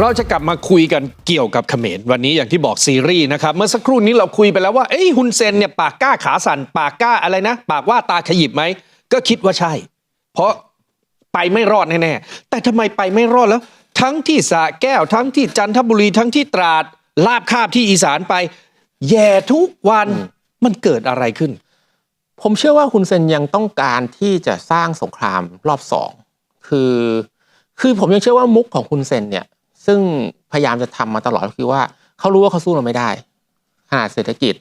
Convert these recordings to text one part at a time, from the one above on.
เราจะกลับมาคุยกันเกี่ยวกับเขมรวันนี้อย่างที่บอกซีรีส์นะครับ เมื่อสักครู่นี้เราคุยไปแล้วว่าเอ้ยฮุนเซนเนี่ยปากกล้าขาสั่นปากกล้าอะไรนะ ปากว่าตาขยิบไหม ก็คิดว่าใช่ เพราะไปไม่รอดแน่ๆแต่ทำไมไปไม่รอดแล้ว ทั้งที่สระแก้วทั้งที่จันทบุรีทั้งที่ตราดลาบคาบที่อีสานไป แย่ทุกวันมันเกิดอะไรขึ้น ผมเชื่อว่าฮุนเซนยังต้องการที่จะสร้างสงครามรอบสองคือ คือผมยังเชื่อว่ามุกของฮุนเซนเนี่ย ซึ่งพยายามจะทำมาตลอดก็คือว่าเขารู้ว่าเขาสู้เราไม่ได้ขนาดเศรษฐกิจ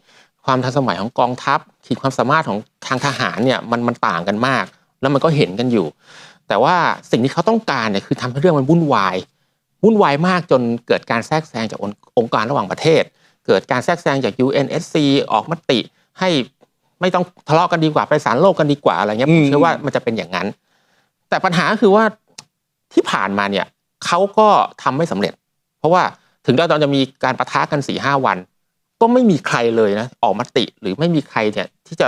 ความทันสมัยของกองทัพขีดความสามารถของทางทหารเนี่ยมันมันต่างกันมาก แล้วมันก็เห็นกันอยู่ แต่ว่าสิ่งที่เขาต้องการเนี่ยคือทำให้เรื่องมันวุ่นวายวุ่นวายมากจนเกิดการแทรกแซงจากองค์องค์การระหว่างประเทศ เกิดการแทรกแซงจาก UNSC ออกมติให้ไม่ต้องทะเลาะกันดีกว่าไปศาลโลกกันดีกว่าอะไรเงี้ยผมเชื่อว่ามันจะเป็นอย่างนั้น แต่ปัญหาก็คือว่าที่ผ่านมาเนี่ย เขาก็ทำไม่สำเร็จ เพราะว่าถึงเราจะมีการประทะกันสี่ห้าวัน ก็ไม่มีใครเลยนะออกมติหรือไม่มีใครเนี่ยที่จะ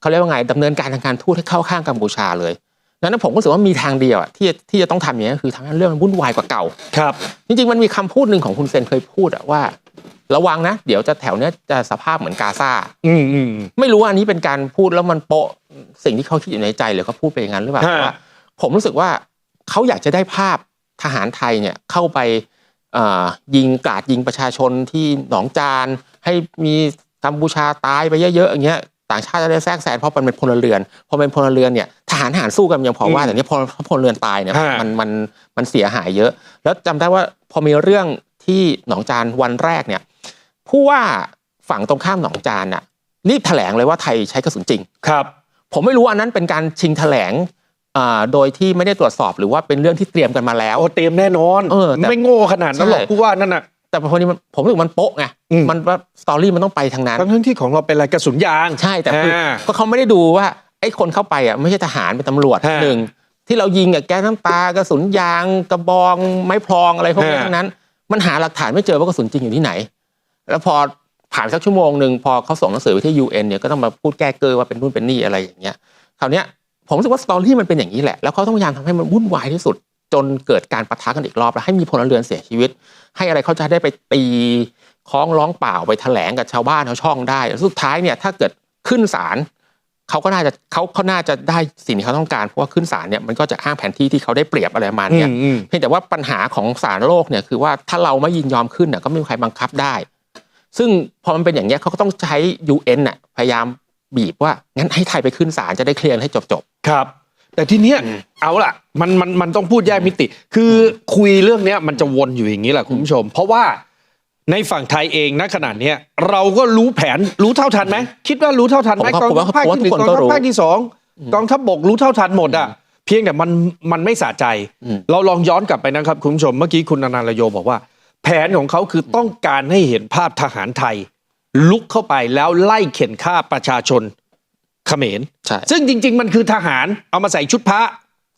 เขาเรียกว่าไงดำเนินการทางการทูตให้เข้าข้างกัมพูชาเลยดังนั้นผมก็รู้สึกว่ามีทางเดียวอะที่ที่จะต้องทำอย่างนี้ยคือทำให้เรื่องมันวุ่นวายกว่าเก่า ครับ จริงๆมันมีคำพูดหนึ่งของคุณเซนเคยพูดอะว่า ระวังนะ เดี๋ยวจะแถวเนี้ยจะสภาพเหมือนกาซาอืมอืมไม่รู้ว่าอันนี้เป็นการพูดแล้วมันโปะสิ่งที่เขาคิดอยู่ในใจหรือเขาพูดไปอย่างนั้นหรือเปล่าฮะแต่ว่าผมรู้สึกว่าเขาอยากจะได้ภาพ ทหารไทยเนี่ยเข้าไปเอ่อยิงกราดยิงประชาชนที่หนองจานให้มีกัมพูชาตายไปเยอะๆอย่างเงี้ยต่างชาติจะได้แทรกแซงเพราะมันเป็นพลเรือนพอเป็นพลเรือนเนี่ยทหารทหารสู้กันยังพอว่าอืมแต่เนี้ยพอพลเรือนตายเนี่ยฮะมันมันมันเสียหายเยอะ แล้วจำได้ว่าพอมีเรื่องที่หนองจานวันแรกเนี่ยผู้ว่าฝั่งตรงข้ามหนองจานน่ะรีบแถลงเลยว่าไทยใช้กระสุนจริงครับ ผมไม่รู้อันนั้นเป็นการชิงแถลงอ่า โดยที่ไม่ได้ตรวจสอบหรือว่าเป็นเรื่องที่เตรียมกันมาแล้วโอ้เตรียมแน่นอนเออแต่ไม่โง่ขนาดนั้นหรอกใช่ผู้ว่านั่นน่ะแต่พอนี้มันผมรู้สึกมันโป๊ะไงอืมมันว่าสตอรี่มันต้องไปทางนั้นทั้งทั้งที่ของเราเป็นอะไรกระสุนยางใช่แต่คืออ่าก็เขาไม่ได้ดูว่าไอ้คนเข้าไปอะไม่ใช่ทหารเป็นตำรวจฮะหนึ่งที่เรายิงอะแก๊สน้ำตากระสุนยางกระบองไม้พลองอะไรพวกนี้ฮะทั้งนั้น มันหาหลักฐานไม่เจอว่ากระสุนจริงอยู่ที่ไหน แล้วพอผ่านสักชั่วโมงหนึ่งพอเขาส่งหนังสือไปที่ UN เนี่ยก็ต้องมาพูดแก้เกอว่าเป็นนู่นเป็นนี่อะไรอย่างเงี้ยคราวเนี้ย ผมรู้สึกว่าสตอรี่มันเป็นอย่างนี้แหละ แล้วเขาต้องพยายามทำให้มันวุ่นวายที่สุด จนเกิดการปะทะกันอีกรอบ แล้วให้มีพลเรือนเสียชีวิต ให้อะไรเขาจะได้ไปตีคล้องร้องเปล่าไปแถลงกับชาวบ้านชาวช่องได้แล้วสุดท้ายเนี่ยถ้าเกิดขึ้นศาลเขาก็น่าจะเขาเขาน่าจะได้สิ่งที่เขาต้องการเพราะว่าขึ้นศาลเนี่ยมันก็จะอ้างแผนที่ที่เขาได้เปรียบอะไรประมาณอืเนี้ยมอืมเพียงแต่ว่าปัญหาของศาลโลกเนี่ยคือว่าถ้าเราไม่ยินยอมขึ้นน่ะก็ไม่มีใครบังคับได้ ซึ่งพอมันเป็นอย่างเนี้ยเขาก็ต้องใช้ UN น่ะพยายามบีบว่างั้นให้ไทยไปขึ้นศาลจะได้เคลียร์ให้จบจบ ครับ แต่ทีเนี้ยอืมเอาล่ะมันมันมันต้องพูดแยกมิติ คือคุยเรื่องเนี้ยมันจะวนอยู่อย่างนี้แหละคุณผู้ชม เพราะว่าในฝั่งไทยเองณขนาดเนี้ยเราก็รู้แผนรู้เท่าทันไหมคิดว่ารู้เท่าทันไหมผมว่ากองทัพภาคผมว่าที่หนึ่งผมกองว่าทุกคนก็ทัพรู้ภาคที่สองอืมกองทัพบกรู้เท่าทันหมดอะเพียงแต่มันมันไม่สะใจอืมเราลองย้อนกลับไปนะครับ คุณผู้ชมเมื่อกี้คุณอนันต์ระโยบอกว่า แผนของเขาคือต้องการให้เห็นภาพทหารไทย ลุกเข้าไปแล้วไล่เข็นฆ่าประชาชน เขมรใช่ซึ่งจริง ๆ มันคือทหารเอามาใส่ชุดพระ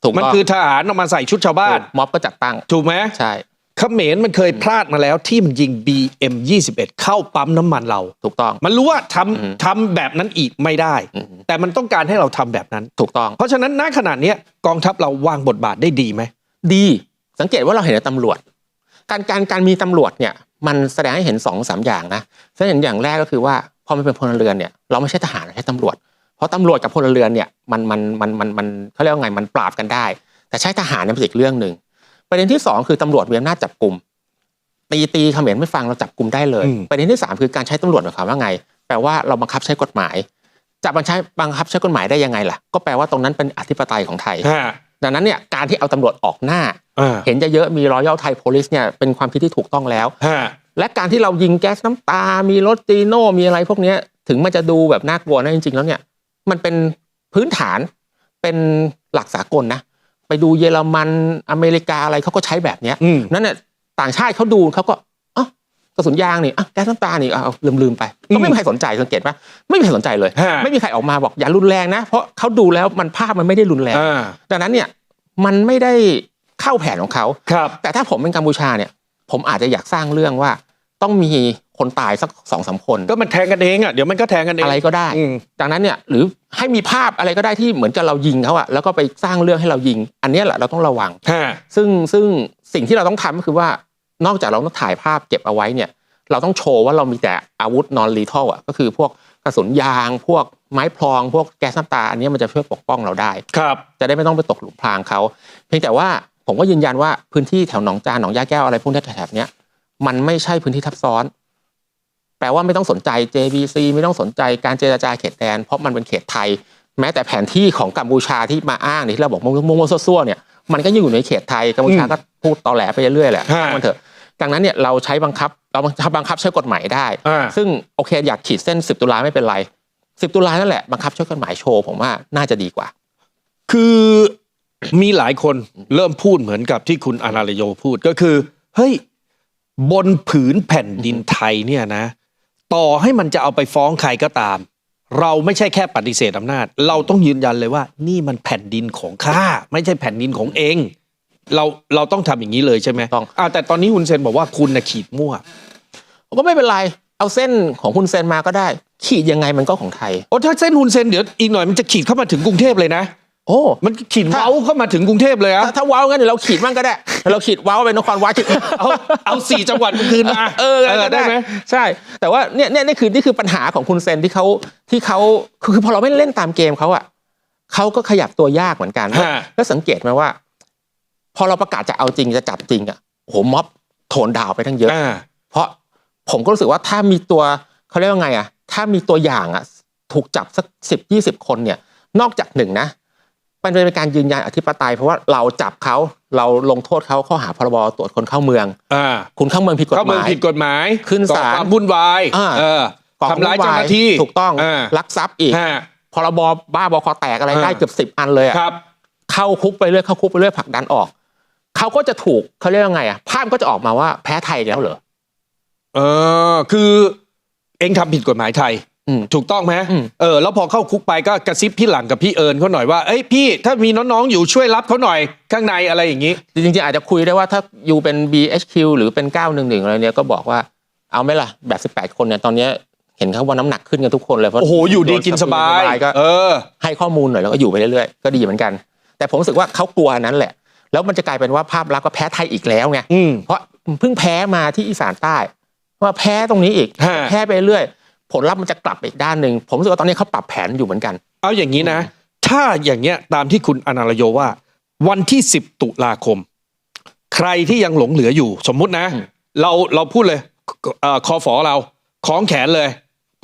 ถูกมันต้อง คือทหารเอามาใส่ชุดชาวบ้านม็อบก็จัดตั้ง ถูกไหมใช่ เขมรมันเคยพลาดมาแล้วที่มันยิง BM 21เข้าปั๊มน้ำมันเรา ถูกต้อง มันรู้ว่าทำอืมทำแบบนั้นอีกไม่ได้ อืมแต่มันต้องการให้เราทำแบบนั้น ถูกต้อง เพราะฉะนั้นณขณะเนี้ยกองทัพเราวางบทบาทได้ดีไหม ดีสังเกตว่าเราเห็นแต่ตำรวจ การการการมีตำรวจเนี่ย มันแสดงให้เห็นสองสามอย่างนะแสดงเห็นอย่างแรกก็คือว่าพอมันเป็นพลเรือนเนี่ย เราไม่ใช่ทหารเราใช่ตำรวจ เพราะตำรวจกับพลเรือนเนี่ยมันมันมันมันมันเขาเรียกว่าไงมันปราบกันได้ แต่ใช้ทหารเนี่ยเป็นอีกเรื่องหนึ่งประเด็นที่สองคือตำรวจมีอำนาจจับกลุ่มตีตีเขมรไม่ฟังเราจับกลุ่มได้เลยอืมประเด็นที่สามคือการใช้ตำรวจหมายความว่าไง แปลว่าเราบังคับใช้กฎหมายจะบังคับบังคับใช้กฎหมายได้ยังไงล่ะ ก็แปลว่าตรงนั้นเป็นอธิปไตยของไทยฮะดังนั้นเนี่ยการที่เอาตำรวจออกหน้าอ่าเห็นจะเยอะมีรอยัลไทยโพลิสเนี่ยเป็นความคิดที่ถูกต้องแล้วฮะและการที่เรายิงแก๊สน้ำตา มีรถจีโน่มีอะไรพวกเนี้ยถึงมันจะดูแบบน่ากลัวนะจริงๆแล้วเนี่ย มันเป็นพื้นฐานเป็นหลักสากลนะ ไปดูเยอรมันอเมริกาอะไรเขาก็ใช้แบบเนี้ยอืมนั่นเนี่ยต่างชาติเขาดูเขาก็อ๋อกระสุนยางนี่อะแก๊สน้ำตานี่เอาลืมลืมๆไปก็ไม่มีใครสนใจสังเกตปะไม่มีใครสนใจเลยฮะไม่มีใครออกมาบอกอย่ารุนแรงนะ เพราะเขาดูแล้วมันภาพมันไม่ได้รุนแรงอ่าดังนั้นเนี่ยมันไม่ได้เข้าแผนของเขาครับแต่ถ้าผมเป็นกัมพูชาเนี่ย ผมอาจจะอยากสร้างเรื่องว่า ต้องมีคนตายสักสองสามคนก็มันแทงกันเองอะเดี๋ยวมันก็แทงกันเองอะไรก็ได้อืมดังนั้นเนี่ยหรือให้มีภาพอะไรก็ได้ที่เหมือนกับเรายิงเขาอะแล้วก็ไปสร้างเรื่องให้เรายิง อันเนี้ยแหละเราต้องระวังฮะซึ่งซึ่งสิ่งที่เราต้องทำก็คือว่านอกจากเราต้องถ่ายภาพเก็บเอาไว้เนี่ย เราต้องโชว์ว่าเรามีแต่อาวุธนอนลีทัลอะก็คือพวกกระสุนยาง พวกไม้พลอง พวกแก๊สน้ำตา อันนี้มันจะช่วยปกป้องเราได้ครับจะได้ไม่ต้องไปตกหลุมพรางเขาเพียงแต่ว่าผมก็ยืนยันว่าพื้นที่แถวหนองจานหนองยาแก้วอะไรพวกเนี้ยแถบๆเนี้ย มันไม่ใช่พื้นที่ทับซ้อน แปลว่าไม่ต้องสนใจ JBC ไม่ต้องสนใจการเจรจาเขตแดน เพราะมันเป็นเขตไทย แม้แต่แผนที่ของกัมพูชาที่มาอ้างเนี่ยที่เราบอกมั่วๆซั่วๆเนี่ยมันก็ยังอยู่ในเขตไทยกัมพูชาก็พูดตอแหลไปเรื่อยๆแหละฮะช่างมันเถอะดังนั้นเนี่ยเราใช้บังคับเราบังคับบังคับใช้กฎหมายได้อ่าซึ่งโอเคอยากขีดเส้น 10 ตุลาไม่เป็นไร 10 ตุลานั่นแหละบังคับใช้กฎหมายโชว์ผมว่าน่าจะดีกว่า คือมีหลายคนเริ่มพูดเหมือนกับที่คุณอนาลโยพูดก็คือ เฮ้ย บนผืนแผ่นดินไทยเนี่ยนะ ต่อให้มันจะเอาไปฟ้องใครก็ตาม เราไม่ใช่แค่ปฏิเสธอำนาจ เราต้องยืนยันเลยว่า นี่มันแผ่นดินของข้าไม่ใช่แผ่นดินของเอง เราเราต้องทำอย่างนี้เลยใช่ไหมต้องอ่าแต่ตอนนี้คุณเซนบอกว่าคุณนะขีดมั่วก็ไม่เป็นไรเอาเส้นของคุณเซนมาก็ได้ ขีดยังไงมันก็ของไทยโอ้ถ้าเส้นคุณเซนเดี๋ยวอีกหน่อยมันจะขีดเข้ามาถึงกรุงเทพเลยนะ โอ้มันขีดถ้าเว้าเข้ามาถึงกรุงเทพเลยอะถ้าถ้าว้าวงั้นเดี๋ยวเราขีดมั่งก็ได้ เราขีดว้าวเป็นนครวัดเอาเอาสี่จังหวัดมาคืนมาเออก็ได้ไหมใช่ แต่ว่าเนี่ยเนี่ยนี่คือนี่คือปัญหาของคุณเซนที่เขาที่เขาคือคือพอเราไม่เล่นตามเกมเขาอะเขาก็ขยับตัวยากเหมือนกันฮะแล้วสังเกตไหมว่า พอเราประกาศจะเอาจริงจะจับจริงอะโอ้โหม็อบโถนดาวไปทั้งเยอะอ่าเพราะผมก็รู้สึกว่าถ้ามีตัวเขาเรียกว่าไงอะถ้ามีตัวอย่างอะถูกจับสักสิบยี่สิบคนเนี่ย นอกจากหนึ่งนะ มันเป็นการยืนยันอธิปไตยเพราะว่าเราจับเขาเราลงโทษเขาข้อหาพรบตรวจคนเข้าเมืองอ่าคุณเข้าเมืองผิดกฎเข้าหเมืองมายผิดกฎหมายขึ้นศาลก่อความวุ่นวายอ่าเออก่อทำร้ายเจ้าหน้าที่ถูกต้องอ่าลักทรัพย์อีกฮะพรบบ้าบอคอแตกอะไรอ่าได้เกือบสิบอันเลยอะครับ เข้าคุกไปเรื่อยเข้าคุกไปเรื่อยผลักดันออกเขาก็จะถูกเขาเรียกว่าไงอะภาพก็จะออกมาว่าแพ้ไทยแล้วเหรอเออคือเองทำผิดกฎหมายไทยอืม ถูกต้องไหมอืมเออแล้วพอเข้าคุกไปก็กระซิบพี่หลังกับพี่เอิญเขาหน่อยว่าเอ้ยพี่ถ้ามีน้องๆอยู่ช่วยรับเขาหน่อยข้างในอะไรอย่างนี้ จริงๆอาจจะคุยได้ว่าถ้าอยู่เป็น BHQ หรือเป็น 911 อะไรเนี่ยก็บอกว่าเอาไหมล่ะแบบ 18 คนเนี่ยตอนเนี้ยเห็นเขาว่าน้ำหนักขึ้นกันทุกคนเลยเพราะโอ้โหอยู่ดีกินสบายก็เออ ให้ข้อมูลหน่อยแล้วก็อยู่ไปเรื่อยๆก็ดีเหมือนกัน แต่ผมรู้สึกว่าเขากลัวนั้นแหละ แล้วมันจะกลายเป็นว่าภาพลักษณ์ก็แพ้ไทยอีกแล้วไงอืมเพราะเพิ่งแพ้มาที่อีสานใต้ว่าแพ้ตรงนี้อีกฮะแพ้ไปเรื่อย ผลลัพธ์มันจะกลับไปอีกด้านหนึ่งผมรู้สึกว่าตอนนี้เขาปรับแผนอยู่เหมือนกัน เอาอย่างนี้นะ ถ้าอย่างเงี้ยตามที่คุณอนาลโยว่า วันที่ 10 ตุลาคม ใครที่ยังหลงเหลืออยู่ สมมุตินะอืมเราเราพูดเลยเอ่อคอฝอเราคล้องแขนเลย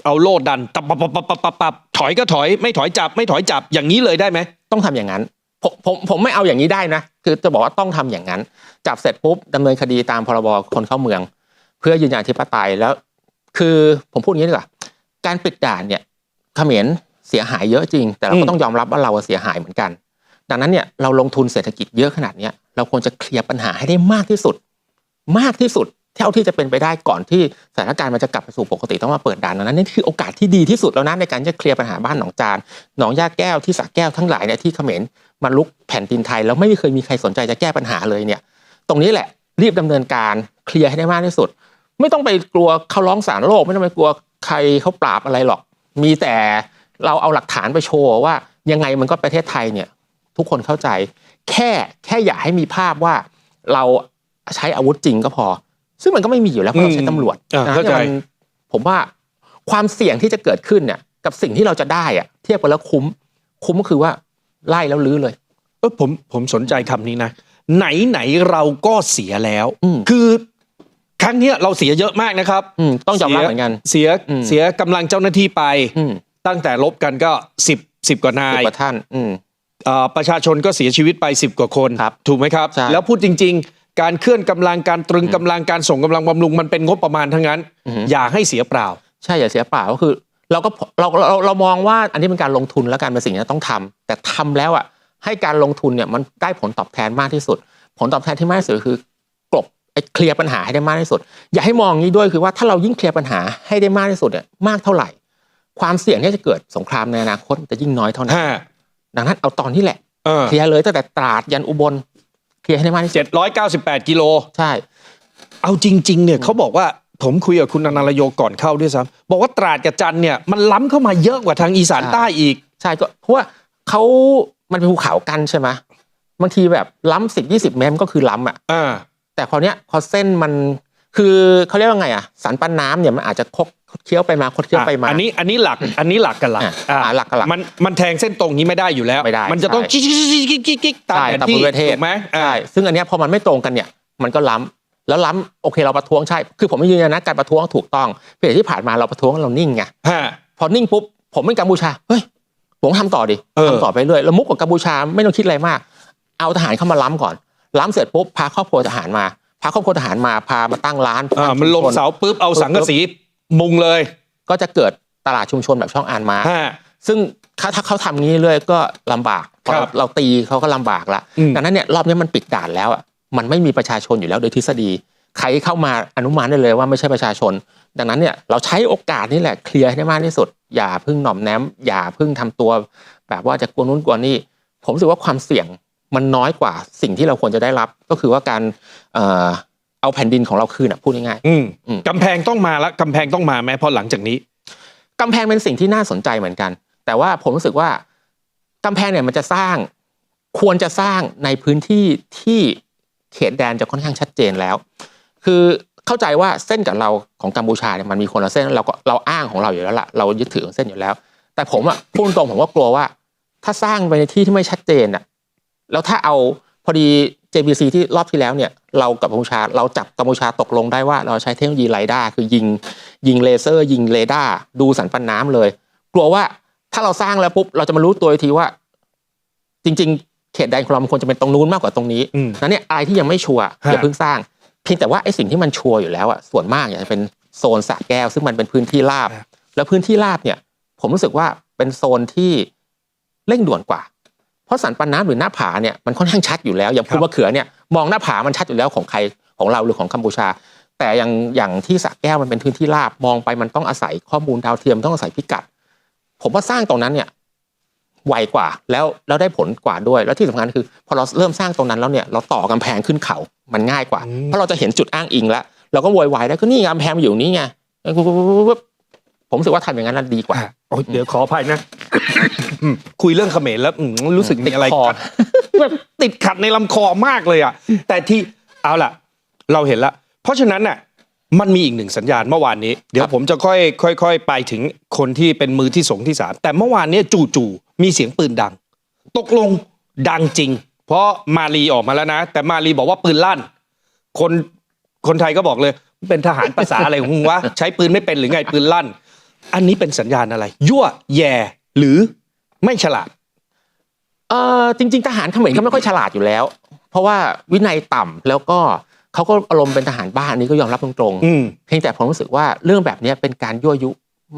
เอาโลดดันตับปับปับปับปับปับปับถอยก็ถอย ไม่ถอยจับ ไม่ถอยจับอย่างนี้เลยได้ไหมต้องทำอย่างนั้นผมผมผมไม่เอาอย่างนี้ได้นะคือจะบอกว่าต้องทำอย่างนั้น จับเสร็จปุ๊บดำเนินคดีตามพรบคนเข้าเมือง เพื่อยืนยันอธิปไตยแล้ว คือผมพูดอย่างนี้ดีกว่า การปิดด่านเนี่ยเขมรเสียหายเยอะจริง แต่เราอืก็มต้องยอมรับว่าเราเสียหายเหมือนกัน ดังนั้นเนี่ยเราลงทุนเศรษฐกิจเยอะขนาดเนี้ยเราควรจะเคลียร์ปัญหาให้ได้มากที่สุด มากที่สุดเท่าที่จะเป็นไปได้ก่อนที่สถานการณ์มันจะกลับไปสู่ปกติต้องมาเปิดด่านดังนั้นนี่คือโอกาสที่ดีที่สุดแล้วนะในการจะเคลียร์ปัญหาบ้านหนองจานหนองยาแก้วที่สักแก้วทั้งหลายเนี่ยที่เขมรมาลุกแผ่นดินไทยแล้วไม่เคยมีใครสนใจจะแก้ปัญหาเลยเนี่ย ตรงนี้แหละรีบดำเนินการเคลียร์ให้ได้มากที่สุด ไม่ต้องไปกลัวเขาร้องศาลโลก ไม่ต้องไปกลัว ใครเขาปราบอะไรหรอก มีแต่เราเอาหลักฐานไปโชว์ว่ายังไงมันก็ประเทศไทยเนี่ยทุกคนเข้าใจ แค่แค่อย่าให้มีภาพว่าเราใช้อาวุธจริงก็พอ ซึ่งมันก็ไม่มีอยู่แล้วเพราะเราใช้ตำรวจอ่านะเข้าใจมันผมว่าความเสี่ยงที่จะเกิดขึ้นเนี่ยกับสิ่งที่เราจะได้อะเทียบกันแล้วคุ้ม คุ้มก็คือว่าไล่แล้วลื้อเลย เออผมผมสนใจคำนี้นะ ไหนไหนเราก็เสียแล้วอืมคือ ครั้งเนี้ยเราเสียเยอะมากนะครับอืมต้องยอมรับเหมือนกัน เสียอืม เสียกำลังเจ้าหน้าที่ไป อืมตั้งแต่ลบกันก็สิบสิบกว่านาสิบยกว่าท่าน อืม เอ่อประชาชนก็เสียชีวิตไปสิบกว่าคน ครับถูกไหมครับ ใช่ แล้วพูดจริง ๆ การเคลื่อนกำลังการตรึงกำลังการส่งกำลังบำรุงมันเป็นงบประมาณทั้งนั้นอือฮึอย่าให้เสียเปล่า ใช่อย่าเสียเปล่าก็คือ เราก็เราเราเรามองว่าอันนี้เป็นการลงทุนและการเป็นสิ่งที่ต้องทำแต่ทำแล้วอะให้การลงทุนเนี่ยมันได้ผลตอบแทนมากที่สุด ผลตอบแทนที่มากที่สุดคือกลบไอ้ เคลียร์ปัญหาให้ได้มากที่สุด อย่าให้มองอย่างนี้ด้วยคือว่าถ้าเรายิ่งเคลียร์ปัญหาให้ได้มากที่สุดเนี่ยมากเท่าไหร่ ความเสี่ยงที่จะเกิดสงครามในอนาคตจะยิ่งน้อยเท่านั้นห้าดังนั้นเอาตอนที่แหละเออเคลียร์เลยตั้งแต่ตราดยันอุบลเคลียร์ให้ได้มากที่สุดเจ็ดร้อยเก้าสิบแปดกิโลใช่ เอาจริง ๆ เนี่ยเขาบอกว่าผมคุยกับคุณอนาลโยก่อนเข้าด้วยซ้ำบอกว่าตราดกับจันทร์เนี่ยมันล้ำเข้ามาเยอะกว่าทางอีสานใช่ใต้อีก ใช่ก็เพราะว่าเขามันเป็นภูเขากันใช่ไหมบางทีแบบล้ำสิบยี่สิบเมตรมันก็คือล้ำอะอ่า แต่คราวเนี้ยพอเส้นมันคือเขาเรียกว่าไงอะสารปั้นน้ำเนี่ยมันอาจจะคดเคี้ยวไปมาคดเคี้ยวไปมา อันนี้อันนี้หลักอันนี้หลักกับหลักอะอะอะหลักกับหลักมันมันแทงเส้นตรงนี้ไม่ได้อยู่แล้วไม่ได้มันจะต้องใช่กิ๊กกิ๊กกิ๊กกิ๊กกิ๊กตามใช่แผนตามที่ภูมิประเทศถูกไหมอะใช่ซึ่งอันเนี้ยพอมันไม่ตรงกันเนี่ยมันก็ล้ำแล้วล้ำโอเคเราประท้วงใช่ คือผมไม่ยืนยันนะการประท้วงถูกต้องเพียงแต่ที่ผ่านมาเราประท้วงเรานิ่งไงฮะพอนิ่งปุ๊บผมเป็นกัมพูชาเฮ้ยผมทำต่อดิเออทำต่อไปเรื่อยแล้วมุกกับกัมพูชาไม่ต้องคิดอะไรมาก เอาทหารเข้ามาล้ำก่อน ล้ำเสร็จปุ๊บพาครอบครัวทหารมา พาครอบครัวทหารมาพามาตั้งร้านอ่ามันลงเสาปุ๊บเอาสังกะสีมุงเลย ก็จะเกิดตลาดชุมชนแบบช่องอานมาฮะซึ่งถ้าถ้าเขาทำงี้เรื่อยก็ลำบากพอครับเราเราตีเขาก็ลำบากละอืมดังนั้นเนี่ยรอบนี้มันปิดด่านแล้วอะมันไม่มีประชาชนอยู่แล้วโดยทฤษฎีใครเข้ามาอนุมานได้เลยว่าไม่ใช่ประชาชน ดังนั้นเนี่ยเราใช้โอกาสนี่แหละเคลียร์ให้ได้มากที่สุด อย่าเพึ่งหน่อมแนมอย่าเพึ่งทำตัว แบบว่าจะกลัวนู้นกลัวนี่ผมรู้สึกว่าความเสี่ยง มันน้อยกว่าสิ่งที่เราควรจะได้รับ ก็คือว่าการเอ่อเอาแผ่นดินของเราคืนอะพูดง่ายอืมอืมกำแพงต้องมาละกำแพงต้องมาไหมพอหลังจากนี้ๆกำแพงเป็นสิ่งที่น่าสนใจเหมือนกัน แต่ว่าผมรู้สึกว่ากำแพงเนี่ยมันจะสร้างควรจะสร้างในพื้นที่ที่เขตแดนจะค่อนข้างชัดเจนแล้ว คือเข้าใจว่าเส้นกับเราของกัมพูชาเนี่ยมันมีคนละเส้นเราก็เราอ้างของเราอยู่แล้วล่ะเรายึดถือของเส้นอยู่แล้ว แต่ผมอะพูดตรงๆผมก็กลัวว่า ถ้าสร้างไปในที่ที่ไม่ชัดเจนอะ แล้วถ้าเอาพอดี JBC ที่รอบที่แล้วเนี่ยเรากับกัมพูชาเราจับกัมพูชาตกลงได้ว่าเราใช้เทคโนโลยีไรด้าคือยิงยิงเลเซอร์ยิงเรดาร์ดูสันปันน้ำเลย กลัวว่าถ้าเราสร้างแล้วปุ๊บเราจะมารู้ตัวอีกทีว่า จริง ๆ เขตแดนของเรามันควรจะเป็นตรงนู้นมากกว่าตรงนี้อืมนั้นเนี่ยอะไรที่ยังไม่ชัวร์ฮะอย่าเพิ่งสร้างเพียงแต่ว่าไอ้สิ่งที่มันชัวร์อยู่แล้วอะส่วนมากเนี่ยจะเป็นโซนสระแก้ว ซึ่งมันเป็นพื้นที่ราบ แล้วพื้นที่ราบเนี่ย ผมรู้สึกว่าเป็นโซนที่เร่งด่วนกว่าเพ ราะสันปันน้ำหรือหน้าผาเนี่ยมันค่อนข้างชัดอยู่แล้ว อย่างภูมะเขือเนี่ยมองหน้าผามันชัดอยู่แล้วของใครของเราหรือของกัมพูชา แต่อย่างอย่างที่สระแก้วมันเป็นพื้นที่ราบมองไปมันต้องอาศัยข้อมูลดาวเทียมต้องอาศัยพิกัด ผมว่าสร้างตรงนั้นเนี่ยไวกว่าแล้วแล้วได้ผลกว่าด้วย แล้วที่สำคัญคือพอเราเริ่มสร้างตรงนั้นแล้วเนี่ยเราต่อกำแพงขึ้นเขา มันง่ายกว่าอืมเพราะเราจะเห็นจุดอ้างอิงแล้วเราก็โวยวายได้ก็นี่ไงกำแพงมันอยู่นี่ไง ผมรู้สึกว่าทำอย่างนั้นนะดีกว่าอะโอ้ยเดี๋ยวขออภัยนะอืมคุยเรื่องเขมรแล้วอืมรู้สึกมีอะไรติดคอ ขัดแบบติดขัดในลำคอมากเลยอะ แต่ที่เอาล่ะ เราเห็นละ เพราะฉะนั้นน่ะมันมีอีกหนึ่งสัญญาณเมื่อวานนี้ เดี๋ยวผมจะค่อยค่อยค่อยไปถึงคนที่เป็นมือที่สองที่สามแต่เมื่อวานเนี้จู่ๆมีเสียงปืนดัง ตกลงดังจริง เพราะมาลีออกมาแล้วนะ แต่มาลีบอกว่าปืนลั่น คนคนไทยก็บอกเลย เป็นทหารภาษาอะไรของมึงวะ ใช้ปืนไม่เป็นหรือไงปืนลั่น อันนี้เป็นสัญญาณอะไร ยั่วแย่หรือไม่ฉลาด เออจริง ๆ ทหารเขมรเขาไม่ค่อยฉลาดอยู่แล้ว เพราะว่าวินัยต่ำแล้วก็เขาก็อารมณ์เป็นทหารบ้านอันนี้ก็ยอมรับตรงอืมๆเพียงแต่ผมรู้สึกว่าเรื่องแบบนี้เป็นการยั่วยุ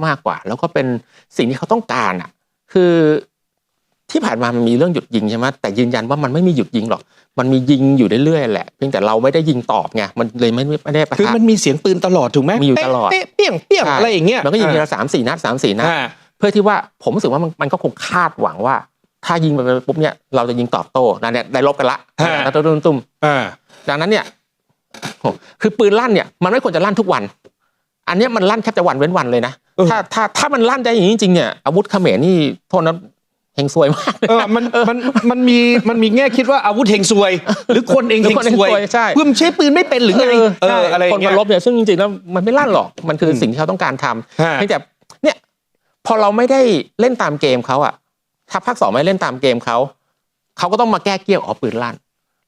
มากกว่า แล้วก็เป็นสิ่งที่เขาต้องการอะ คือ ที่ผ่านมามันมีเรื่องหยุดยิงใช่ไหมแต่ยืนยันว่ามันไม่มีหยุดยิงหรอก มันมียิงอยู่เรื่อยๆแหละเพียงแต่เราไม่ได้ยิงตอบไงมันเลยไม่ไม่ได้ปะคือทะมันมีเสียงปืนตลอดถูกไหมมีอยู่ตลอดเป๊ะเปี้ยงเปี้ยงใช่อะไรอย่างเงี้ยมันก็ยิงทีละสามสี่นัดสามสี่นัดอ่าเพื่อที่ว่าผมรู้สึกว่ามันมันก็คงคาดหวังว่า ถ้ายิงไปปุ๊บเนี่ยเราจะยิงตอบโต้นั่นเนี่ยได้ลบกันละฮะแล้วตุ้มตุ้มอ่าดังนั้นเนี่ยโหคือปืนลั่นเนี่ยมันไม่ควรจะลั่นทุกวัน อันเนี้ยมันลั่นแทบจะวันเว้นวันเลยนะเออถ้าถ้าถ้ามันลั่นได้อย่างนี้จริงๆเนี่ยอาวุธเขมรนี่โทษนะ เฮงซวยมาก เออมันมันมันมีมันมีแง่คิดว่าอาวุธเฮงซวย หรือคนเองหรือเฮงคนเฮงซวยซวยใช่เพื่อมันใช้ปืนไม่เป็นหรือไงเอใช่ออะไรอคย่านงเงี้มายลบเนี่ยซึ่งจริงๆแล้วมันไม่ลั่นหรอกมันคืออมสิ่งที่เขาต้องการทำฮะเพียงแต่เนี่ยพอเราไม่ได้เล่นตามเกมเขาอะถ้าภาคสองไม่เล่นตามเกมเขาเขาก็ต้องมาแก้เกี้ยวอ๋อปืนลั่น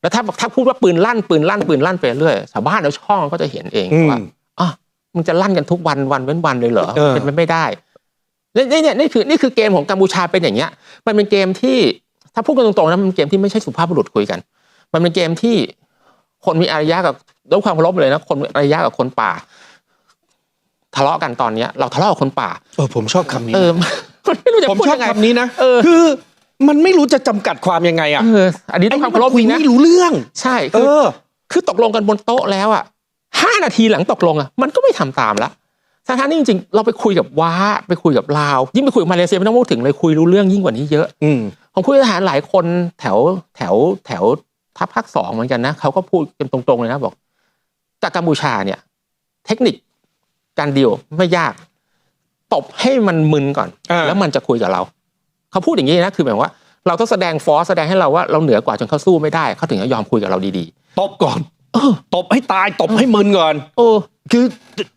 แล้วถ้าถ้าพูดว่าปืนลั่นปืนลั่นปืนลั่นไปเรื่อยชาวบ้านแล้วช่องก็จะเห็นเองอืมว่าอะมึงจะลั่นกันทุกวันวันเว้นวันเลยเหรอเออเป็นไปไม่ได้ นี่นี่เนี่ยนี่คือนี่คือเกมของกัมพูชาเป็นอย่างเงี้ย มันเป็นเกมที่ถ้าพูดกันตรงๆนะมันเป็นเกมที่ไม่ใช่สุภาพบุรุษคุยกัน มันเป็นเกมที่คนมีอารยะกับด้วยความเคารพเลยนะคนมีอารยะกับคนป่า ทะเลาะกันตอนเนี้ย เราทะเลาะกับคนป่าเออผมชอบคำนี้เออมันไม่รู้จะผมพูดชอบยังไงคำนี้นะเออคือมันไม่รู้จะจำกัดความยังไงอะเอออันนี้ด้วยความเคารพคุจยริงนะไม่รู้เรื่อง ใช่เอคืออ คือตกลงกันบนโต๊ะแล้วอะห้านาทีหลังตกลงอะมันก็ไม่ทำตามละ ทั้งๆที่จริงๆเราไปคุยกับว้าไปคุยกับลาวยิ่งไปคุยกับมาเลเซียไม่ต้องพูดถึงเลยคุยรู้เรื่องยิ่งกว่านี้เยอะอืมผมคุยกับทหารหลายคนแถวแถวแถวทัพภาคสองเหมือนกันนะเขาก็พูดกันตรงๆเลยนะบอกจากกัมพูชาเนี่ย เทคนิคการดีลไม่ยาก ตบให้มันมึนก่อนอ่าแล้วมันจะคุยกับเรา เขาพูดอย่างนี้นะคือหมายว่า เราต้องแสดงฟอร์สแสดงให้เราว่าเราเหนือกว่าจนเขาสู้ไม่ได้เขาถึงจะยอมคุยกับเราดีตบก่อนๆเเออ ตบให้ตายตบให้มึนก่อนเออคือ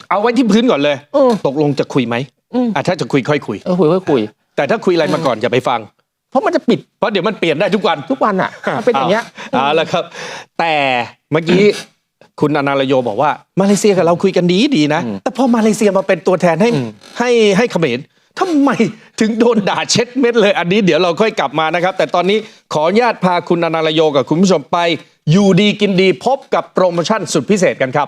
เอาไว้ที่พื้นก่อนเลยเออตกลงจะคุยไหมอืมอะถ้าจะคุยค่อยคุยเออคุยคุยคุย แต่ถ้าคุยอะไรมาก่อนอย่าไปฟัง เพราะมันจะปิดเพราะเดี๋ยวมันเปลี่ยนได้ทุกวันทุกวันอะมันเป็นอย่างเงี้ยเอาละครับ แต่เมื่อกี้คุณอนาลโยบอกว่ามาเลเซียกับเราคุยกันดีดีนะอืมแต่พอมาเลเซียมาเป็นตัวแทนให้อืมให้ให้เขมรทำไม ถึงโดนด่าเช็ดเม็ดเลย อันนี้เดี๋ยวเราค่อยกลับมานะครับ แต่ตอนนี้ขออนุญาตพาคุณอนาลโยกับคุณผู้ชมไป อยู่ดีกินดีพบกับโปรโมชั่นสุดพิเศษกันครับ